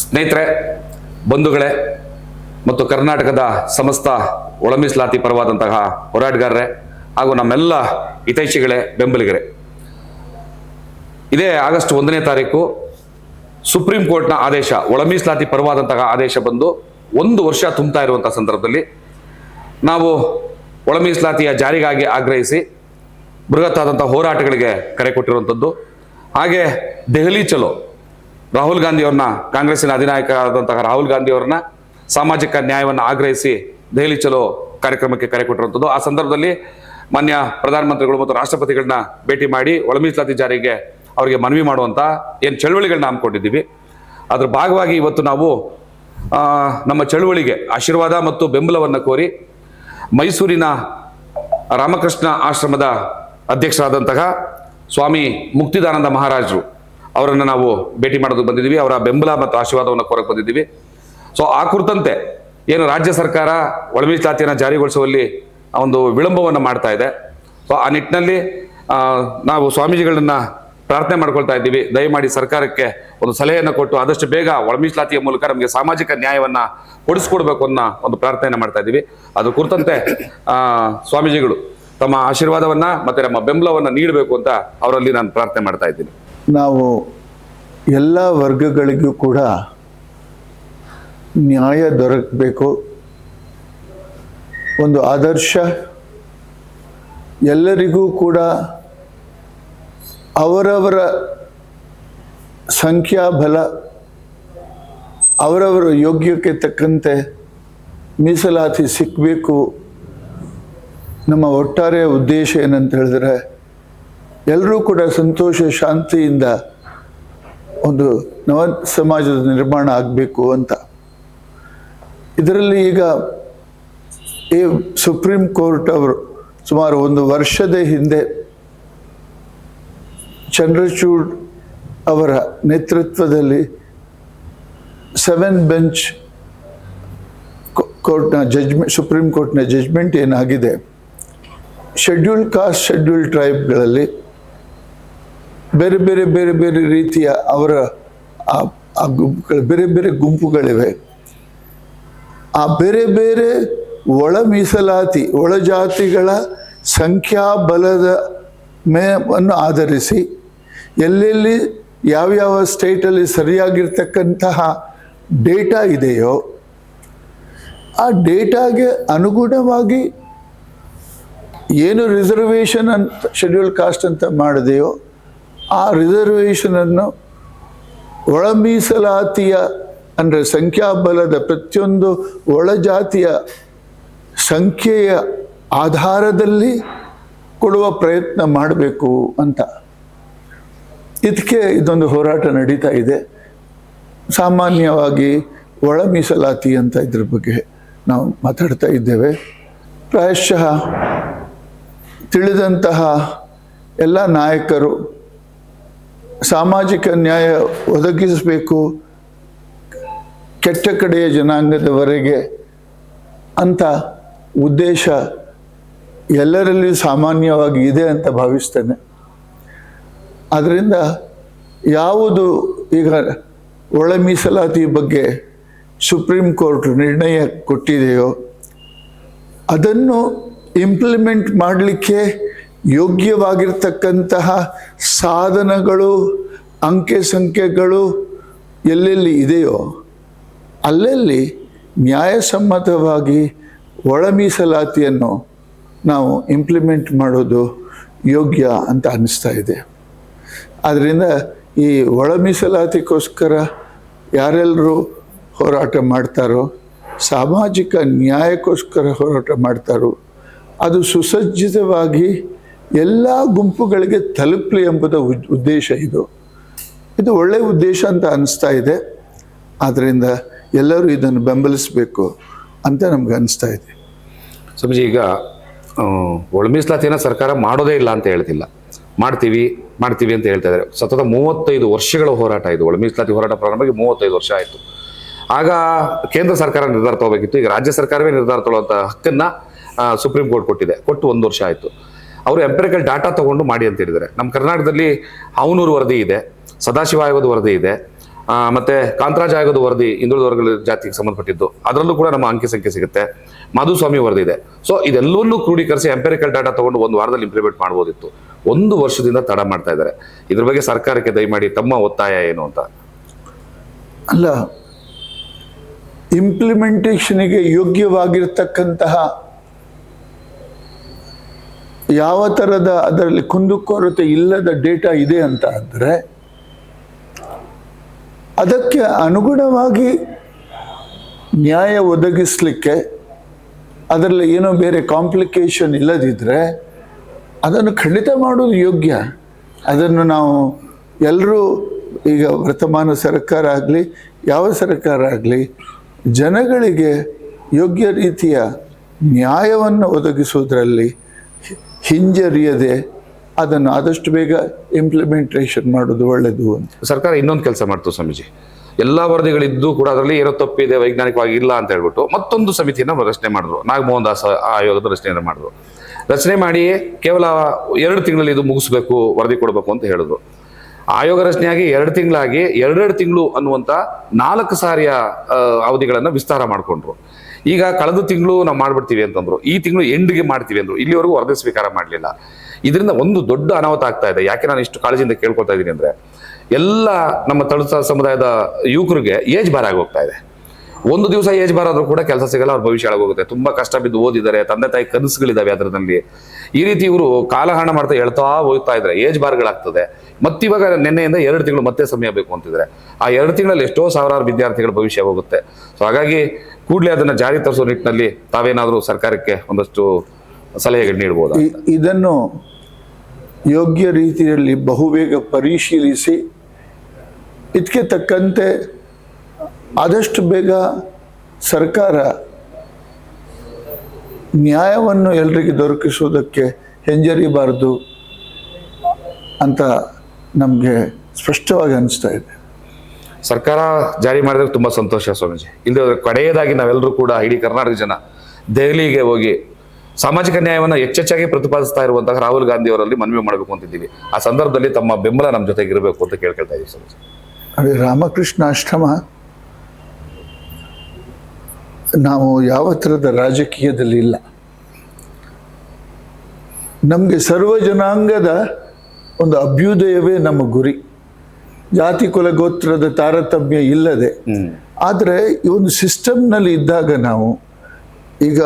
ಸ್ನೇಹಿತರೆ, ಬಂಧುಗಳೇ ಮತ್ತು ಕರ್ನಾಟಕದ ಸಮಸ್ತ ಒಳಮೀಸಲಾತಿ ಪರವಾದಂತಹ ಹೋರಾಟಗಾರರೇ ಹಾಗೂ ನಮ್ಮೆಲ್ಲ ಹಿತೈಷಿಗಳೇ, ಬೆಂಬಲಿಗರೆ. ಇದೇ ಆಗಸ್ಟ್ ಒಂದನೇ ತಾರೀಕು ಸುಪ್ರೀಂ ಕೋರ್ಟ್ನ ಆದೇಶ, ಒಳಮೀಸಲಾತಿ ಪರವಾದಂತಹ ಆದೇಶ ಬಂದು ಒಂದು ವರ್ಷ ತುಂಬ್ತಾ ಇರುವಂತಹ ಸಂದರ್ಭದಲ್ಲಿ ನಾವು ಒಳಮೀಸಲಾತಿಯ ಜಾರಿಗಾಗಿ ಆಗ್ರಹಿಸಿ ಬೃಹತ್ತಾದಂಥ ಹೋರಾಟಗಳಿಗೆ ಕರೆ ಕೊಟ್ಟಿರುವಂಥದ್ದು. ಹಾಗೆ ದೆಹಲಿ ಚಲೋ ರಾಹುಲ್ ಗಾಂಧಿಯವ್ರನ್ನ ಕಾಂಗ್ರೆಸ್ಸಿನ ಅಧಿನಾಯಕರಾದಂತಹ ರಾಹುಲ್ ಗಾಂಧಿಯವ್ರನ್ನ ಸಾಮಾಜಿಕ ನ್ಯಾಯವನ್ನು ಆಗ್ರಹಿಸಿ ದೆಹಲಿ ಚಲೋ ಕಾರ್ಯಕ್ರಮಕ್ಕೆ ಕರೆ ಕೊಟ್ಟಿರುವಂಥದ್ದು. ಆ ಸಂದರ್ಭದಲ್ಲಿ ಮಾನ್ಯ ಪ್ರಧಾನಮಂತ್ರಿಗಳು ಮತ್ತು ರಾಷ್ಟ್ರಪತಿಗಳನ್ನ ಭೇಟಿ ಮಾಡಿ ಒಳ ಮೀಸಲಾತಿ ಜಾರಿಗೆ ಅವರಿಗೆ ಮನವಿ ಮಾಡುವಂಥ ಏನು ಚಳುವಳಿಗಳನ್ನ ಹಮ್ಮಿಕೊಂಡಿದ್ದೀವಿ. ಅದ್ರ ಭಾಗವಾಗಿ ಇವತ್ತು ನಾವು ನಮ್ಮ ಚಳುವಳಿಗೆ ಆಶೀರ್ವಾದ ಮತ್ತು ಬೆಂಬಲವನ್ನು ಕೋರಿ ಮೈಸೂರಿನ ರಾಮಕೃಷ್ಣ ಆಶ್ರಮದ ಅಧ್ಯಕ್ಷರಾದಂತಹ ಸ್ವಾಮಿ ಮುಕ್ತಿದಾನಂದ ಮಹಾರಾಜರು ಅವರನ್ನು ನಾವು ಭೇಟಿ ಮಾಡೋದಕ್ಕೆ ಬಂದಿದ್ದೀವಿ. ಅವರ ಬೆಂಬಲ ಮತ್ತು ಆಶೀರ್ವಾದವನ್ನು ಕೋರಕ್ಕೆ ಬಂದಿದ್ದೀವಿ. ಸೊ ಆ ಕುರಿತಂತೆ ಏನು ರಾಜ್ಯ ಸರ್ಕಾರ ಒಳಮೀಸಲಾತಿಯನ್ನು ಜಾರಿಗೊಳಿಸುವಲ್ಲಿ ಒಂದು ವಿಳಂಬವನ್ನು ಮಾಡ್ತಾ ಇದೆ. ಸೊ ಆ ನಿಟ್ಟಿನಲ್ಲಿ ನಾವು ಸ್ವಾಮೀಜಿಗಳನ್ನ ಪ್ರಾರ್ಥನೆ ಮಾಡ್ಕೊಳ್ತಾ ಇದ್ದೀವಿ. ದಯಮಾಡಿ ಸರ್ಕಾರಕ್ಕೆ ಒಂದು ಸಲಹೆಯನ್ನು ಕೊಟ್ಟು ಆದಷ್ಟು ಬೇಗ ಒಳಮೀಸಲಾತಿಯ ಮೂಲಕ ನಮಗೆ ಸಾಮಾಜಿಕ ನ್ಯಾಯವನ್ನು ಕೊಡಿಸ್ಕೊಡ್ಬೇಕು ಅನ್ನೋ ಒಂದು ಪ್ರಾರ್ಥನೆಯನ್ನು ಮಾಡ್ತಾ ಇದ್ದೀವಿ. ಅದು ಕುರಿತಂತೆ ಸ್ವಾಮೀಜಿಗಳು ತಮ್ಮ ಆಶೀರ್ವಾದವನ್ನು ಮತ್ತು ನಮ್ಮ ಬೆಂಬಲವನ್ನು ನೀಡಬೇಕು ಅಂತ ಅವರಲ್ಲಿ ನಾನು ಪ್ರಾರ್ಥನೆ ಮಾಡ್ತಾ ಇದ್ದೀನಿ. ನಾವು ಎಲ್ಲ ವರ್ಗಗಳಿಗೂ ಕೂಡ ನ್ಯಾಯ ದೊರಕಬೇಕು. ಒಂದು ಆದರ್ಶ ಎಲ್ಲರಿಗೂ ಕೂಡ ಅವರವರ ಸಂಖ್ಯಾಬಲ ಅವರವರ ಯೋಗ್ಯಕ್ಕೆ ತಕ್ಕಂತೆ ಮೀಸಲಾತಿ ಸಿಕ್ಕಬೇಕು ನಮ್ಮ ಒಟ್ಟಾರೆ ಉದ್ದೇಶ ಏನಂತ ಹೇಳಿದ್ರೆ ಎಲ್ಲರೂ ಕೂಡ ಸಂತೋಷ, ಶಾಂತಿಯಿಂದ ಒಂದು ನವ ಸಮಾಜದ ನಿರ್ಮಾಣ ಆಗಬೇಕು ಅಂತ. ಇದರಲ್ಲಿ ಈಗ ಈ ಸುಪ್ರೀಂ ಕೋರ್ಟ್ ಅವರು ಸುಮಾರು ಒಂದು ವರ್ಷದ ಹಿಂದೆ ಚಂದ್ರಚೂಡ್ ಅವರ ನೇತೃತ್ವದಲ್ಲಿ ಸೆವೆನ್ ಬೆಂಚ್ ಕೋರ್ಟ್ನ ಜಜ್ಮೆಂಟ್ ಸುಪ್ರೀಂ ಕೋರ್ಟ್ನ ಜಜ್ಮೆಂಟ್ ಏನಾಗಿದೆ? ಶೆಡ್ಯೂಲ್ ಕಾಸ್ಟ್, ಶೆಡ್ಯೂಲ್ ಟ್ರೈಬ್ಗಳಲ್ಲಿ ಬೇರೆ ಬೇರೆ ಬೇರೆ ಬೇರೆ ರೀತಿಯ ಅವರ ಆ- ಗುಂಪುಗಳು, ಬೇರೆ ಬೇರೆ ಗುಂಪುಗಳಿವೆ. ಆ ಬೇರೆ ಬೇರೆ ಒಳ ಮೀಸಲಾತಿ, ಒಳ ಜಾತಿಗಳ ಸಂಖ್ಯಾಬಲದ ಮೇವನ್ನು ಆಧರಿಸಿ ಎಲ್ಲೆಲ್ಲಿ ಯಾವ್ಯಾವ ಸ್ಟೇಟಲ್ಲಿ ಸರಿಯಾಗಿರ್ತಕ್ಕಂತಹ ಡೇಟಾ ಇದೆಯೋ, ಆ ಡೇಟಾಗೆ ಅನುಗುಣವಾಗಿ ಏನು ರಿಸರ್ವೇಷನ್ ಅಂತ, ಶೆಡ್ಯೂಲ್ ಕಾಸ್ಟ್ ಅಂತ ಮಾಡಿದೆಯೋ ಆ ರಿಸರ್ವೇಷನನ್ನು ಒಳ ಮೀಸಲಾತಿಯ ಅಂದರೆ ಸಂಖ್ಯಾಬಲದ ಪ್ರತಿಯೊಂದು ಒಳಜಾತಿಯ ಸಂಖ್ಯೆಯ ಆಧಾರದಲ್ಲಿ ಕೊಡುವ ಪ್ರಯತ್ನ ಮಾಡಬೇಕು ಅಂತ. ಇದಕ್ಕೆ ಇದೊಂದು ಹೋರಾಟ ನಡೀತಾ ಇದೆ. ಸಾಮಾನ್ಯವಾಗಿ ಒಳ ಮೀಸಲಾತಿ ಅಂತ ಇದ್ರ ಬಗ್ಗೆ ನಾವು ಮಾತಾಡ್ತಾ ಇದ್ದೇವೆ. ಪ್ರಾಯಶಃ ತಿಳಿದಂತಹ ಎಲ್ಲ ನಾಯಕರು ಸಾಮಾಜಿಕ ನ್ಯಾಯ ಒದಗಿಸಬೇಕು. ಕೆಟ್ಟ ಕಡೆಯ ಜನಾಂಗದವರೆಗೆ ಅಂತ ಉದ್ದೇಶ ಎಲ್ಲರಲ್ಲಿಯೂ ಸಾಮಾನ್ಯವಾಗಿ ಇದೆ ಅಂತ ಭಾವಿಸ್ತೇನೆ. ಆದ್ದರಿಂದ ಯಾವುದು ಈಗ ಒಳ ಮೀಸಲಾತಿ ಬಗ್ಗೆ ಸುಪ್ರೀಂ ಕೋರ್ಟ್ ನಿರ್ಣಯ ಕೊಟ್ಟಿದೆಯೋ ಅದನ್ನು ಇಂಪ್ಲಿಮೆಂಟ್ ಮಾಡಲಿಕ್ಕೆ ಯೋಗ್ಯವಾಗಿರ್ತಕ್ಕಂತಹ ಸಾಧನಗಳು, ಅಂಕೆ ಸಂಖ್ಯೆಗಳು ಎಲ್ಲೆಲ್ಲಿ ಇದೆಯೋ ಅಲ್ಲೆಲ್ಲಿ ನ್ಯಾಯಸಮ್ಮತವಾಗಿ ಒಳ ಮೀಸಲಾತಿಯನ್ನು ನಾವು ಇಂಪ್ಲಿಮೆಂಟ್ ಮಾಡೋದು ಯೋಗ್ಯ ಅಂತ ಅನ್ನಿಸ್ತಾ ಇದೆ. ಆದ್ದರಿಂದ ಈ ಒಳ ಮೀಸಲಾತಿಗೋಸ್ಕರ ಯಾರೆಲ್ಲರೂ ಹೋರಾಟ ಮಾಡ್ತಾರೋ, ಸಾಮಾಜಿಕ ನ್ಯಾಯಕ್ಕೋಸ್ಕರ ಹೋರಾಟ ಮಾಡ್ತಾರೋ, ಅದು ಸುಸಜ್ಜಿತವಾಗಿ ಎಲ್ಲ ಗುಂಪುಗಳಿಗೆ ತಲುಪಲಿ ಎಂಬುದ ಉದ್- ಉದ್ದೇಶ ಇದು. ಇದು ಒಳ್ಳೆಯ ಉದ್ದೇಶ ಅಂತ ಅನಿಸ್ತಾ ಇದೆ. ಆದ್ದರಿಂದ ಎಲ್ಲರೂ ಇದನ್ನು ಬೆಂಬಲಿಸಬೇಕು ಅಂತ ನಮ್ಗೆ ಅನಿಸ್ತಾ ಇದೆ. ಸ್ವಾಮೀಜಿ, ಈಗ ಒಳ ಸರ್ಕಾರ ಮಾಡೋದೇ ಇಲ್ಲ ಅಂತ ಹೇಳ್ತಿಲ್ಲ. ಮಾಡ್ತೀವಿ ಮಾಡ್ತೀವಿ ಅಂತ ಹೇಳ್ತಾ ಇದ್ದಾರೆ. ಸತತ ಮೂವತ್ತೈದು ವರ್ಷಗಳ ಹೋರಾಟ ಇದು. ಒಳ ಮೀಸಲಾತಿ ಹೋರಾಟ ಪ್ರಾರಂಭವಾಗಿ ಮೂವತ್ತೈದು ವರ್ಷ ಆಯಿತು. ಆಗ ಕೇಂದ್ರ ಸರ್ಕಾರ ನಿರ್ಧಾರ ತಗೋಬೇಕಿತ್ತು. ಈಗ ರಾಜ್ಯ ಸರ್ಕಾರವೇ ನಿರ್ಧಾರ ತಗೊಳ್ಳುವಂಥ ಹಕ್ಕನ್ನ ಸುಪ್ರೀಂ ಕೋರ್ಟ್ ಕೊಟ್ಟಿದೆ. ಕೊಟ್ಟು ಒಂದು ವರ್ಷ ಆಯಿತು. ಅವರು ಎಂಪೆರಿಕಲ್ ಡಾಟಾ ತಗೊಂಡು ಮಾಡಿ ಅಂತ ಹೇಳಿದ್ದಾರೆ. ನಮ್ಮ ಕರ್ನಾಟಕದಲ್ಲಿ ಅವನೂರು ವರದಿ ಇದೆ ಸದಾಶಿವ ಆಯೋಗದ ವರದಿ ಇದೆ ಮತ್ತೆ ಕಾಂತರಾಜ ಆಯೋಗದ ವರದಿ ಹಿಂದುಳಿದ ವರ್ಗ ಜಾತಿಗೆ ಸಂಬಂಧಪಟ್ಟಿದ್ದು. ಅದರಲ್ಲೂ ಕೂಡ ನಮ್ಮ ಅಂಕಿ ಸಂಖ್ಯೆ ಸಿಗುತ್ತೆ. ಮಾಧುಸ್ವಾಮಿ ವರದಿ ಇದೆ. ಸೊ ಇದೆಲ್ಲವನ್ನೂ ಕ್ರೋಢೀಕರಿಸಿ ಎಂಪೆರಿಕಲ್ ಡಾಟಾ ತಗೊಂಡು ಒಂದು ವಾರದಲ್ಲಿ ಇಂಪ್ಲಿಮೆಂಟ್ ಮಾಡ್ಬೋದಿತ್ತು. ಒಂದು ವರ್ಷದಿಂದ ತಡ ಮಾಡ್ತಾ ಇದ್ದಾರೆ. ಇದ್ರ ಬಗ್ಗೆ ಸರ್ಕಾರಕ್ಕೆ ದಯಮಾಡಿ ತಮ್ಮ ಒತ್ತಾಯ ಏನು ಅಂತ? ಅಲ್ಲ ಇಂಪ್ಲಿಮೆಂಟೇಷನ್ಗೆ ಯೋಗ್ಯವಾಗಿರ್ತಕ್ಕಂತಹ ಯಾವ ಥರದ ಅದರಲ್ಲಿ ಕುಂದುಕೊರತೆ ಇಲ್ಲದ ಡೇಟಾ ಇದೆ ಅಂತ ಅಂದರೆ ಅದಕ್ಕೆ ಅನುಗುಣವಾಗಿ ನ್ಯಾಯ ಒದಗಿಸಲಿಕ್ಕೆ ಅದರಲ್ಲಿ ಏನೋ ಬೇರೆ ಕಾಂಪ್ಲಿಕೇಶನ್ ಇಲ್ಲದಿದ್ದರೆ ಅದನ್ನು ಖಂಡಿತ ಮಾಡೋದು ಯೋಗ್ಯ. ಅದನ್ನು ನಾವು ಎಲ್ಲರೂ ಈಗ ವರ್ತಮಾನ ಸರ್ಕಾರ ಆಗಲಿ, ಯಾವ ಸರ್ಕಾರ ಆಗಲಿ, ಜನಗಳಿಗೆ ಯೋಗ್ಯ ರೀತಿಯ ನ್ಯಾಯವನ್ನು ಒದಗಿಸುವುದರಲ್ಲಿ ಹಿಂಜರಿಯದೆ ಅದನ್ನು ಆದಷ್ಟು ಬೇಗ ಇಂಪ್ಲಿಮೆಂಟೇಷನ್ ಮಾಡೋದು ಒಳ್ಳೆಯದು ಅಂತ. ಸರ್ಕಾರ ಇನ್ನೊಂದು ಕೆಲಸ ಮಾಡ್ತು ಸ್ವಾಮೀಜಿ. ಎಲ್ಲ ವರದಿಗಳಿದ್ದು ಕೂಡ ಅದರಲ್ಲಿ ಏನೋ ತಪ್ಪಿದೆ ವೈಜ್ಞಾನಿಕವಾಗಿ ಇಲ್ಲ ಅಂತ ಹೇಳ್ಬಿಟ್ಟು ಮತ್ತೊಂದು ಸಮಿತಿಯನ್ನು ರಚನೆ ಮಾಡಿದ್ರು. ನಾಗಮೋಹನ್ ದಾಸ್ ಆಯೋಗದ ರಚನೆಯನ್ನು ಮಾಡಿದ್ರು. ರಚನೆ ಮಾಡಿ ಕೇವಲ ಎರಡು ತಿಂಗಳಲ್ಲಿ ಇದು ಮುಗಿಸ್ಬೇಕು, ವರದಿ ಕೊಡಬೇಕು ಅಂತ ಹೇಳಿದ್ರು. ಆಯೋಗ ರಚನೆಯಾಗಿ ಎರಡು ತಿಂಗಳಾಗಿ, ಎರಡೆರಡು ತಿಂಗಳು ಅನ್ನುವಂತ ನಾಲ್ಕು ಸಾರಿಯ ಅವಧಿಗಳನ್ನು ವಿಸ್ತಾರ ಮಾಡಿಕೊಂಡ್ರು. ಈಗ ಕಳೆದ ತಿಂಗಳು ನಾವು ಮಾಡ್ಬಿಡ್ತೀವಿ ಅಂತಂದ್ರು. ಈ ತಿಂಗಳು ಎಂಡ್ಗೆ ಮಾಡ್ತೀವಿ ಅಂದ್ರು. ಇಲ್ಲಿವರೆಗೂ ವರದಿ ಸ್ವೀಕಾರ ಮಾಡಲಿಲ್ಲ. ಇದರಿಂದ ಒಂದು ದೊಡ್ಡ ಅನಾಹುತ ಆಗ್ತಾ ಇದೆ. ಯಾಕೆ ನಾನು ಇಷ್ಟು ಕಾಳಜಿಯಿಂದ ಕೇಳ್ಕೊತಾ ಇದ್ದೀನಿ ಅಂದ್ರೆ, ಎಲ್ಲ ನಮ್ಮ ತಳುಸ ಸಮುದಾಯದ ಯುವಕರಿಗೆ ಏಜ್ ಬಾರ ಆಗೋಗ್ತಾ ಇದೆ. ಒಂದು ದಿವಸ ಏಜ್ ಬಾರ ಆದ್ರೂ ಕೂಡ ಕೆಲಸ ಸಿಗಲ್ಲ, ಅವ್ರ ಭವಿಷ್ಯ ಆಗೋಗುತ್ತೆ ತುಂಬಾ ಕಷ್ಟ ಬಿದ್ದು ಓದಿದ್ದಾರೆ, ತಂದೆ ತಾಯಿ ಕನಸುಗಳಿದ್ದಾವೆ ಅದರಲ್ಲಿ ಈ ರೀತಿ ಇವರು ಕಾಲಹರಣ ಮಾಡ್ತಾ ಹೇಳ್ತಾ ಹೋಗ್ತಾ ಇದ್ರೆ ಏಜ್ ಬಾರ್ಗಳಾಗ್ತದೆ ಮತ್ತಿವಾಗ ನಿನ್ನೆಯಿಂದ ಎರಡು ತಿಂಗಳು ಮತ್ತೆ ಸಮಯ ಬೇಕು ಅಂತಿದ್ರೆ ಆ ಎರಡು ತಿಂಗಳಲ್ಲಿ ಎಷ್ಟೋ ಸಾವಿರಾರು ವಿದ್ಯಾರ್ಥಿಗಳ ಭವಿಷ್ಯ ಹೋಗುತ್ತೆ. ಸೊ ಹಾಗಾಗಿ ಕೂಡಲೇ ಅದನ್ನು ಜಾರಿ ತರಿಸೋ ನಿಟ್ಟಿನಲ್ಲಿ ತಾವೇನಾದರೂ ಸರ್ಕಾರಕ್ಕೆ ಒಂದಷ್ಟು ಸಲಹೆಗಳು ನೀಡಬಹುದು ಇದನ್ನು ಯೋಗ್ಯ ರೀತಿಯಲ್ಲಿ ಬಹುಬೇಗ ಪರಿಶೀಲಿಸಿ ಇದಕ್ಕೆ ತಕ್ಕಂತೆ ಆದಷ್ಟು ಬೇಗ ಸರ್ಕಾರ ನ್ಯಾಯವನ್ನು ಎಲ್ರಿಗೂ ದೊರಕಿಸುವುದಕ್ಕೆ ಹೆಂಜರಿಬಾರದು ಅಂತ ನಮಗೆ ಸ್ಪಷ್ಟವಾಗಿ ಅನಿಸ್ತಾ ಇದೆ. ಸರ್ಕಾರ ಜಾರಿ ಮಾಡಿದ್ರೆ ತುಂಬ ಸಂತೋಷ ಸ್ವಾಮೀಜಿ. ಇಲ್ಲದೆ ಕಡೆಯದಾಗಿ ನಾವೆಲ್ಲರೂ ಕೂಡ ಇಡೀ ಕರ್ನಾಟಕ ಜನ ದೆಹಲಿಗೆ ಹೋಗಿ ಸಾಮಾಜಿಕ ನ್ಯಾಯವನ್ನು ಹೆಚ್ಚೆಚ್ಚಾಗಿ ಪ್ರತಿಪಾದಿಸ್ತಾ ಇರುವಂತಹ ರಾಹುಲ್ ಗಾಂಧಿ ಅವರಲ್ಲಿ ಮನವಿ ಮಾಡಬೇಕು ಅಂತಿದ್ದೀವಿ. ಆ ಸಂದರ್ಭದಲ್ಲಿ ತಮ್ಮ ಬೆಂಬಲ ನಮ್ಮ ಜೊತೆಗೆ ಇರಬೇಕು ಅಂತ ಕೇಳ್ಕೊಳ್ತಾ ಇದ್ದೀವಿ ಸ್ವಾಮೀಜಿ. ಅದೇ ರಾಮಕೃಷ್ಣ ಆಶ್ರಮ ನಾವು ಯಾವ ಥರದ ರಾಜಕೀಯದಲ್ಲಿ ಇಲ್ಲ. ನಮಗೆ ಸರ್ವ ಜನಾಂಗದ ಒಂದು ಅಭ್ಯುದಯವೇ ನಮ್ಮ ಗುರಿ. ಜಾತಿ ಕುಲ ಗೋತ್ರದ ತಾರತಮ್ಯ ಇಲ್ಲದೆ. ಆದರೆ ಈ ಒಂದು ಸಿಸ್ಟಮ್ನಲ್ಲಿ ಇದ್ದಾಗ ನಾವು ಈಗ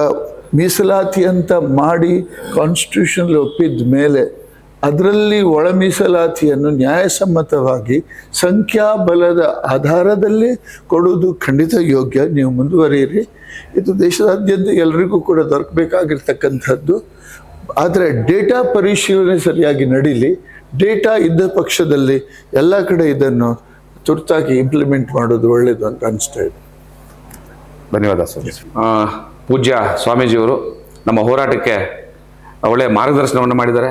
ಮೀಸಲಾತಿ ಅಂತ ಮಾಡಿ ಕಾನ್ಸ್ಟಿಟ್ಯೂಷನಲ್ಲಿ ಒಪ್ಪಿದ ಮೇಲೆ ಅದರಲ್ಲಿ ಒಳ ಮೀಸಲಾತಿಯನ್ನು ನ್ಯಾಯಸಮ್ಮತವಾಗಿ ಸಂಖ್ಯಾಬಲದ ಆಧಾರದಲ್ಲಿ ಕೊಡುವುದು ಖಂಡಿತ ಯೋಗ್ಯ. ನೀವು ಮುಂದುವರಿಯಿರಿ. ಇದು ದೇಶದಾದ್ಯಂತ ಎಲ್ರಿಗೂ ಕೂಡ ದೊರಕಬೇಕಾಗಿರ್ತಕ್ಕಂಥದ್ದು. ಆದರೆ ಡೇಟಾ ಪರಿಶೀಲನೆ ಸರಿಯಾಗಿ ನಡೀಲಿ. ಡೇಟಾ ಇದ್ದ ಪಕ್ಷದಲ್ಲಿ ಎಲ್ಲ ಕಡೆ ಇದನ್ನು ತುರ್ತಾಗಿ ಇಂಪ್ಲಿಮೆಂಟ್ ಮಾಡೋದು ಒಳ್ಳೆಯದು ಅಂತ ಅನಿಸ್ತಾ ಇದೆ. ಧನ್ಯವಾದ ಸ್ವಾಮಿ ಪೂಜ್ಯ ಸ್ವಾಮೀಜಿಯವರು ನಮ್ಮ ಹೋರಾಟಕ್ಕೆ ಒಳ್ಳೆಯ ಮಾರ್ಗದರ್ಶನವನ್ನು ಮಾಡಿದ್ದಾರೆ.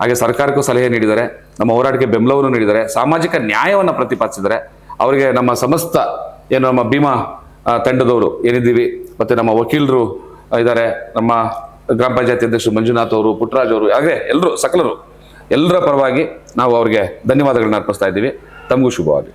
ಹಾಗೆ ಸರ್ಕಾರಕ್ಕೂ ಸಲಹೆ ನೀಡಿದ್ದಾರೆ. ನಮ್ಮ ಹೋರಾಟಕ್ಕೆ ಬೆಂಬಲವನ್ನು ನೀಡಿದ್ದಾರೆ. ಸಾಮಾಜಿಕ ನ್ಯಾಯವನ್ನು ಪ್ರತಿಪಾದಿಸಿದ್ದಾರೆ. ಅವರಿಗೆ ನಮ್ಮ ಸಮಸ್ತ ಏನು ನಮ್ಮ ಭೀಮಾ ತಂಡದವರು ಏನಿದ್ದೀವಿ ಮತ್ತು ನಮ್ಮ ವಕೀಲರು ಇದ್ದಾರೆ. ನಮ್ಮ ಗ್ರಾಮ ಪಂಚಾಯತಿ ಅಧ್ಯಕ್ಷರು ಮಂಜುನಾಥ್ ಅವರು, ಪುಟ್ಟರಾಜ್ ಅವರು, ಹಾಗೆ ಎಲ್ಲರೂ ಸಕಲರು ಎಲ್ಲರ ಪರವಾಗಿ ನಾವು ಅವರಿಗೆ ಧನ್ಯವಾದಗಳನ್ನ ಅರ್ಪಿಸ್ತಾ ಇದ್ದೀವಿ. ತಮಗೂ ಶುಭವಾಗಿ